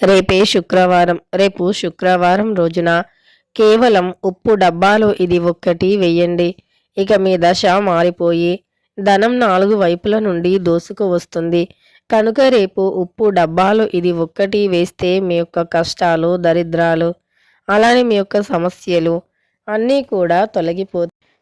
రేపే శుక్రవారం రేపు శుక్రవారం రోజున కేవలం ఉప్పు డబ్బాలో ఇది ఒక్కటి వెయ్యండి ఇక మీ దశ మారిపోయి ధనం నాలుగు వైపుల నుండి దోసుకు వస్తుంది. కనుక రేపు ఉప్పు డబ్బాలో ఇది ఒక్కటి వేస్తే మీ యొక్క కష్టాలు దరిద్రాలు అలానే మీ యొక్క సమస్యలు అన్నీ కూడా తొలగిపోతాయి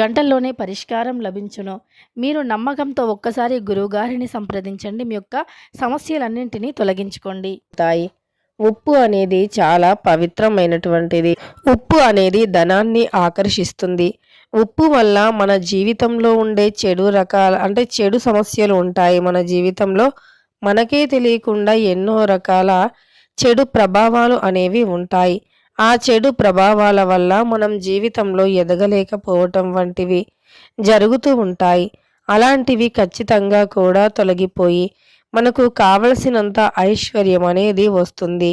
గంటల్లోనే పరిష్కారం లభించును. మీరు నమ్మకంతో ఒక్కసారి గురువుగారిని సంప్రదించండి. మీ యొక్క సమస్యలన్నింటినీ తొలగించుకోండి. తాయి. ఉప్పు అనేది చాలా పవిత్రమైనటువంటిది. ఉప్పు అనేది ధనాన్ని ఆకర్షిస్తుంది. ఉప్పు వల్ల మన జీవితంలో ఉండే చెడు రకాల అంటే చెడు సమస్యలు ఉంటాయి మన జీవితంలో. మనకే తెలియకుండా ఎన్నో రకాల చెడు ప్రభావాలు అనేవి ఉంటాయి. ఆ చెడు ప్రభావాల వల్ల మనం జీవితంలో ఎదగలేకపోవటం వంటివి జరుగుతూ ఉంటాయి. అలాంటివి ఖచ్చితంగా కూడా తొలగిపోయి మనకు కావలసినంత ఐశ్వర్యం అనేది వస్తుంది.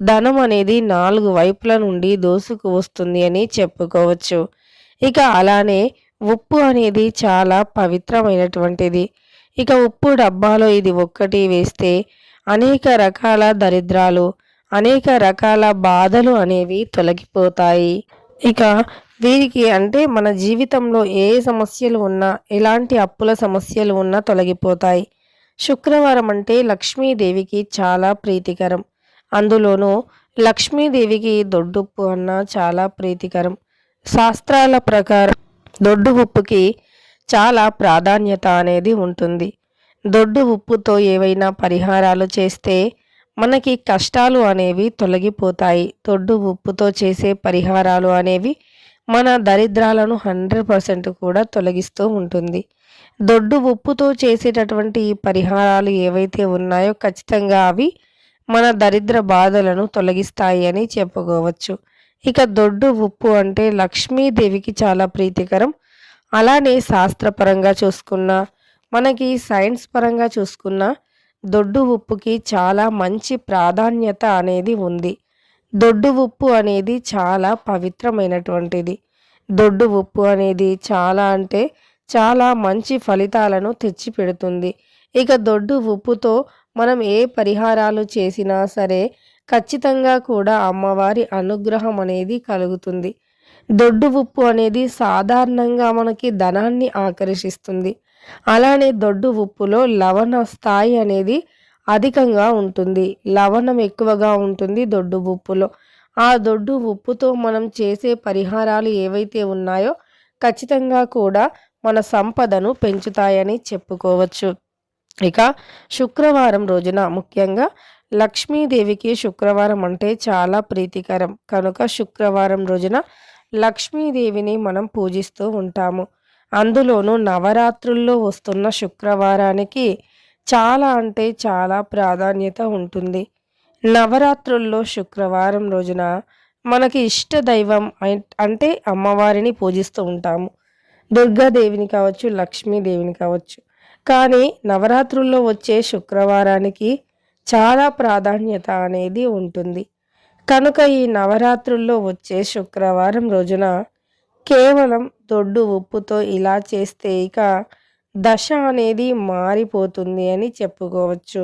ధనం అనేది నాలుగు వైపుల నుండి దోసుకు వస్తుంది అని చెప్పుకోవచ్చు. ఇక అలానే ఉప్పు అనేది చాలా పవిత్రమైనటువంటిది. ఇక ఉప్పు డబ్బాలో ఇది ఒక్కటి వేస్తే అనేక రకాల దరిద్రాలు అనేక రకాల బాధలు అనేవి తొలగిపోతాయి. ఇక వీరికి అంటే మన జీవితంలో ఏ సమస్యలు ఉన్నా ఎలాంటి అప్పుల సమస్యలు ఉన్నా తొలగిపోతాయి. శుక్రవారం అంటే లక్ష్మీదేవికి చాలా ప్రీతికరం. అందులోనూ లక్ష్మీదేవికి దొడ్డుప్పు అన్న చాలా ప్రీతికరం. శాస్త్రాల ప్రకారం దొడ్డు ఉప్పుకి చాలా ప్రాధాన్యత అనేది ఉంటుంది. దొడ్డు ఉప్పుతో ఏవైనా పరిహారాలు చేస్తే మనకి కష్టాలు అనేవి తొలగిపోతాయి. దొడ్డు ఉప్పుతో చేసే పరిహారాలు అనేవి మన దరిద్రాలను హండ్రెడ్ పర్సెంట్ కూడా తొలగిస్తూ ఉంటుంది. దొడ్డు ఉప్పుతో చేసేటటువంటి ఈ పరిహారాలు ఏవైతే ఉన్నాయో ఖచ్చితంగా అవి మన దరిద్ర బాధలను తొలగిస్తాయి అని చెప్పుకోవచ్చు. ఇక దొడ్డు ఉప్పు అంటే లక్ష్మీదేవికి చాలా ప్రీతికరం. అలానే శాస్త్రపరంగా చూసుకున్నా మనకి సైన్స్ పరంగా చూసుకున్నా దొడ్డు ఉప్పుకి చాలా మంచి ప్రాధాన్యత అనేది ఉంది. దొడ్డు ఉప్పు అనేది చాలా పవిత్రమైనటువంటిది. దొడ్డు ఉప్పు అనేది చాలా అంటే చాలా మంచి ఫలితాలను తెచ్చిపెడుతుంది. ఇక దొడ్డు ఉప్పుతో మనం ఏ పరిహారాలు చేసినా సరే ఖచ్చితంగా కూడా అమ్మవారి అనుగ్రహం అనేది కలుగుతుంది. దొడ్డు ఉప్పు అనేది సాధారణంగా మనకి ధనాన్ని ఆకర్షిస్తుంది. అలానే దొడ్డు ఉప్పులో లవణ స్థాయి అనేది అధికంగా ఉంటుంది. లవణం ఎక్కువగా ఉంటుంది దొడ్డు ఉప్పులో. ఆ దొడ్డు ఉప్పుతో మనం చేసే పరిహారాలు ఏవైతే ఉన్నాయో ఖచ్చితంగా కూడా మన సంపదను పెంచుతాయని చెప్పుకోవచ్చు. ఇక శుక్రవారం రోజున ముఖ్యంగా లక్ష్మీదేవికి శుక్రవారం అంటే చాలా ప్రీతికరం. కనుక శుక్రవారం రోజున లక్ష్మీదేవిని మనం పూజిస్తూ ఉంటాము. అందులోనూ నవరాత్రుల్లో వస్తున్న శుక్రవారానికి చాలా అంటే చాలా ప్రాధాన్యత ఉంటుంది. నవరాత్రుల్లో శుక్రవారం రోజున మనకి ఇష్ట దైవం అంటే అమ్మవారిని పూజిస్తూ ఉంటాము. దుర్గాదేవిని కావచ్చు లక్ష్మీదేవిని కావచ్చు. కానీ నవరాత్రుల్లో వచ్చే శుక్రవారానికి చాలా ప్రాధాన్యత అనేది ఉంటుంది. కనుక ఈ నవరాత్రుల్లో వచ్చే శుక్రవారం రోజున కేవలం దొడ్డు ఉప్పుతో ఇలా చేస్తే ఇక దశ అనేది మారిపోతుంది అని చెప్పుకోవచ్చు.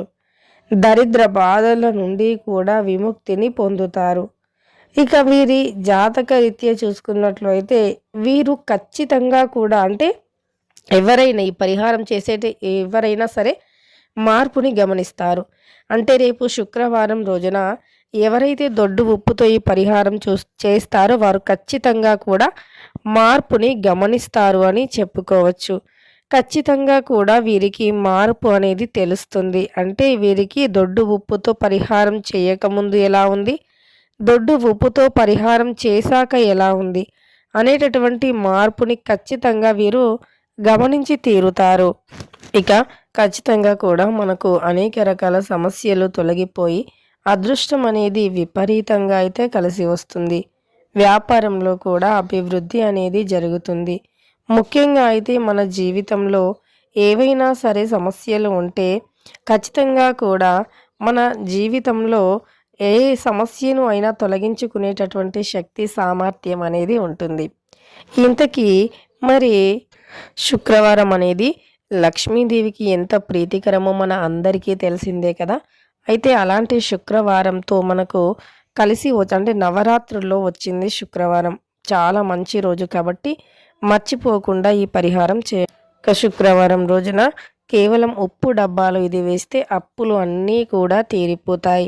దరిద్ర బాధల నుండి కూడా విముక్తిని పొందుతారు. ఇక వీరి జాతక రీత్యా చూసుకున్నట్లయితే వీరు ఖచ్చితంగా కూడా అంటే ఎవరైనా ఈ పరిహారం చేసేటి ఎవరైనా సరే మార్పుని గమనిస్తారు. అంటే రేపు శుక్రవారం రోజున ఎవరైతే దొడ్డు ఉప్పుతో ఈ పరిహారం చూ చేస్తారో వారు ఖచ్చితంగా కూడా మార్పుని గమనిస్తారు అని చెప్పుకోవచ్చు. ఖచ్చితంగా కూడా వీరికి మార్పు అనేది తెలుస్తుంది. అంటే వీరికి దొడ్డు ఉప్పుతో పరిహారం చేయకముందు ఎలా ఉంది? దొడ్డు ఉప్పుతో పరిహారం చేశాక ఎలా ఉంది? అనేటటువంటి మార్పుని ఖచ్చితంగా వీరు గమనించి తీరుతారు. ఇక ఖచ్చితంగా కూడా మనకు అనేక రకాల సమస్యలు తొలగిపోయి అదృష్టం అనేది విపరీతంగా అయితే కలిసి వస్తుంది. వ్యాపారంలో కూడా అభివృద్ధి అనేది జరుగుతుంది. ముఖ్యంగా అయితే మన జీవితంలో ఏవైనా సరే సమస్యలు ఉంటే ఖచ్చితంగా కూడా మన జీవితంలో ఏ సమస్యను అయినా తొలగించుకునేటటువంటి శక్తి సామర్థ్యం అనేది ఉంటుంది. ఇంతకీ మరి శుక్రవారం అనేది లక్ష్మీదేవికి ఎంత ప్రీతికరమో మన అందరికీ తెలిసిందే కదా. అయితే అలాంటి శుక్రవారంతో మనకు కలిసి అంటే నవరాత్రుల్లో వచ్చింది శుక్రవారం. చాలా మంచి రోజు కాబట్టి మర్చిపోకుండా ఈ పరిహారం చే శుక్రవారం రోజున కేవలం ఉప్పు డబ్బాలు ఇది వేస్తే అప్పులు అన్నీ కూడా తీరిపోతాయి.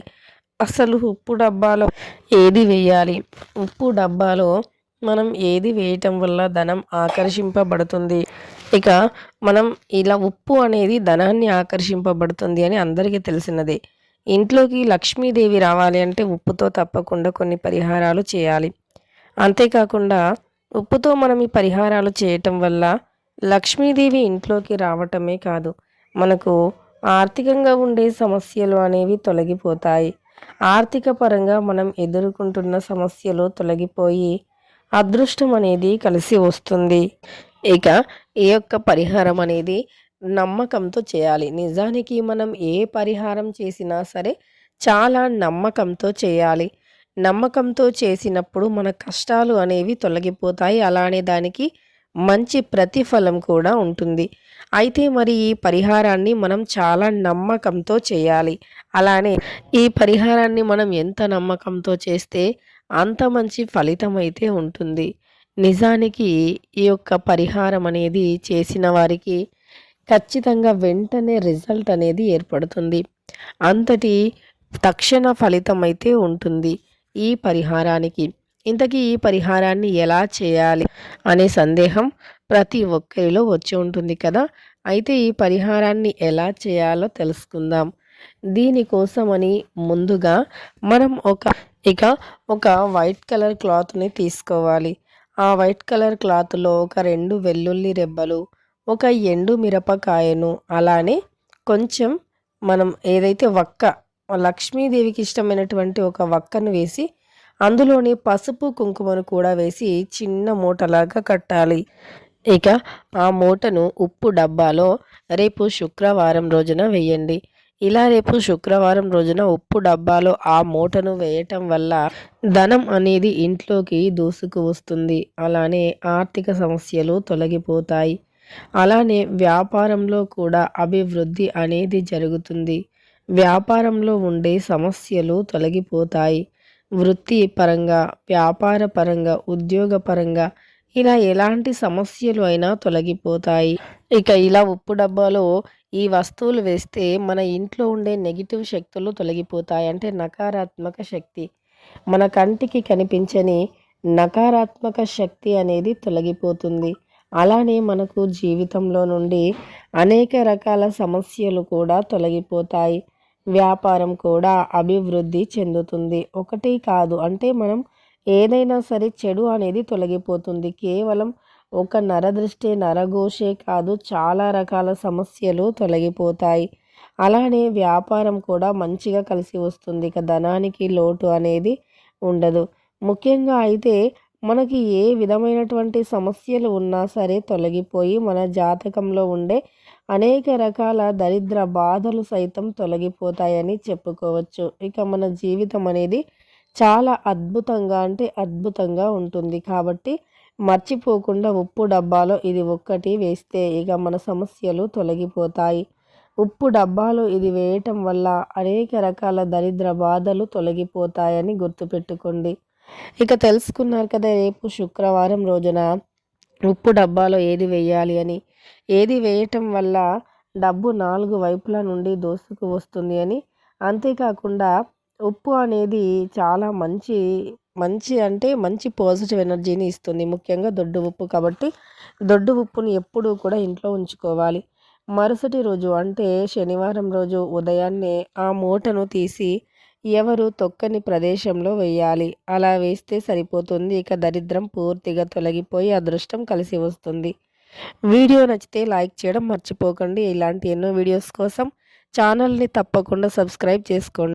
అసలు ఉప్పు డబ్బాలో ఏది వేయాలి? ఉప్పు డబ్బాలో మనం ఏది వేయటం వల్ల ధనం ఆకర్షింపబడుతుంది? ఇక మనం ఇలా ఉప్పు అనేది ధనాన్ని ఆకర్షింపబడుతుంది అని అందరికీ తెలిసినదే. ఇంట్లోకి లక్ష్మీదేవి రావాలి అంటే ఉప్పుతో తప్పకుండా కొన్ని పరిహారాలు చేయాలి. అంతేకాకుండా ఉప్పుతో మనం ఈ పరిహారాలు చేయటం వల్ల లక్ష్మీదేవి ఇంట్లోకి రావటమే కాదు మనకు ఆర్థికంగా ఉండే సమస్యలు అనేవి తొలగిపోతాయి. ఆర్థిక పరంగా మనం ఎదుర్కొంటున్న సమస్యలు తొలగిపోయి అదృష్టం అనేది కలిసి వస్తుంది. ఇక ఈ యొక్క పరిహారం అనేది నమ్మకంతో చేయాలి. నిజానికి మనం ఏ పరిహారం చేసినా సరే చాలా నమ్మకంతో చేయాలి. నమ్మకంతో చేసినప్పుడు మన కష్టాలు అనేవి తొలగిపోతాయి. అలానే దానికి మంచి ప్రతిఫలం కూడా ఉంటుంది. అయితే మరి ఈ పరిహారాన్ని మనం చాలా నమ్మకంతో చేయాలి. అలానే ఈ పరిహారాన్ని మనం ఎంత నమ్మకంతో చేస్తే అంత మంచి ఫలితం అయితే ఉంటుంది. నిజానికి ఈ యొక్క పరిహారం అనేది చేసిన వారికి ఖచ్చితంగా వెంటనే రిజల్ట్ అనేది ఏర్పడుతుంది. అంతటి తక్షణ ఫలితం అయితే ఉంటుంది ఈ పరిహారానికి. ఇంతకీ ఈ పరిహారాన్ని ఎలా చేయాలి అనే సందేహం ప్రతి ఒక్కరిలో వచ్చి ఉంటుంది కదా? అయితే ఈ పరిహారాన్ని ఎలా చేయాలో తెలుసుకుందాం. దీనికోసమని ముందుగా మనం ఒక ఇక ఒక వైట్ కలర్ క్లాత్ని తీసుకోవాలి. ఆ వైట్ కలర్ క్లాత్లో ఒక రెండు వెల్లుల్లి రెబ్బలు ఒక ఎండు మిరపకాయను అలానే కొంచెం మనం ఏదైతే వక్క లక్ష్మీదేవికి ఇష్టమైనటువంటి ఒక వక్కను వేసి అందులోని పసుపు కుంకుమను కూడా వేసి చిన్న మూటలాగా కట్టాలి. ఇక ఆ మూటను ఉప్పు డబ్బాలో రేపు శుక్రవారం రోజున వేయండి. ఇలా రేపు శుక్రవారం రోజున ఉప్పు డబ్బాలో ఆ మూటను వేయటం వల్ల ధనం అనేది ఇంట్లోకి దూసుకు వస్తుంది. అలానే ఆర్థిక సమస్యలు తొలగిపోతాయి. అలానే వ్యాపారంలో కూడా అభివృద్ధి అనేది జరుగుతుంది. వ్యాపారంలో ఉండే సమస్యలు తొలగిపోతాయి. వృత్తి పరంగా వ్యాపార పరంగా ఉద్యోగ పరంగా ఇలా ఎలాంటి సమస్యలు అయినా తొలగిపోతాయి. ఇక ఇలా ఉప్పు డబ్బాలో ఈ వస్తువులు వేస్తే మన ఇంట్లో ఉండే నెగిటివ్ శక్తులు తొలగిపోతాయి. అంటే నకారాత్మక శక్తి. మన కంటికి కనిపించని నకారాత్మక శక్తి అనేది తొలగిపోతుంది. అలానే మనకు జీవితంలో నుండి అనేక రకాల సమస్యలు కూడా తొలగిపోతాయి. వ్యాపారం కూడా అభివృద్ధి చెందుతుంది. ఒకటి కాదు అంటే మనం ఏదైనా సరే చెడు అనేది తొలగిపోతుంది. కేవలం ఒక నరదృష్టి నరఘోషే కాదు చాలా రకాల సమస్యలు తొలగిపోతాయి. అలానే వ్యాపారం కూడా మంచిగా కలిసి వస్తుంది. ఇక ధనానికి లోటు అనేది ఉండదు. ముఖ్యంగా అయితే మనకి ఏ విధమైనటువంటి సమస్యలు ఉన్నా సరే తొలగిపోయి మన జాతకంలో ఉండే అనేక రకాల దరిద్ర బాధలు సైతం తొలగిపోతాయని చెప్పుకోవచ్చు. ఇక మన జీవితం అనేది చాలా అద్భుతంగా అంటే అద్భుతంగా ఉంటుంది. కాబట్టి మర్చిపోకుండా ఉప్పు డబ్బాలో ఇది ఒక్కటి వేస్తే ఇక మన సమస్యలు తొలగిపోతాయి. ఉప్పు డబ్బాలో ఇది వేయటం వల్ల అనేక రకాల దరిద్ర బాధలు తొలగిపోతాయని గుర్తుపెట్టుకోండి. ఇక తెలుసుకున్నారు కదా రేపు శుక్రవారం రోజున ఉప్పు డబ్బాలో ఏది వేయాలి అని. ఏది వేయటం వల్ల డబ్బు నాలుగు వైపుల నుండి దోసుకు వస్తుంది అని. అంతేకాకుండా ఉప్పు అనేది చాలా మంచి మంచి అంటే మంచి పాజిటివ్ ఎనర్జీని ఇస్తుంది. ముఖ్యంగా దొడ్డు ఉప్పు కాబట్టి దొడ్డు ఉప్పుని ఎప్పుడూ కూడా ఇంట్లో ఉంచుకోవాలి. మరుసటి రోజు అంటే శనివారం రోజు ఉదయాన్నే ఆ మూటను తీసి ఎవరు తొక్కని ప్రదేశంలో వేయాలి? అలా వేస్తే సరిపోతుంది. ఇక దరిద్రం పూర్తిగా తొలగిపోయి అదృష్టం కలిసి వస్తుంది. వీడియో నచ్చితే లైక్ చేయడం మర్చిపోకండి. ఇలాంటి ఎన్నో వీడియోస్ కోసం ఛానల్ని తప్పకుండా సబ్స్క్రైబ్ చేసుకోండి.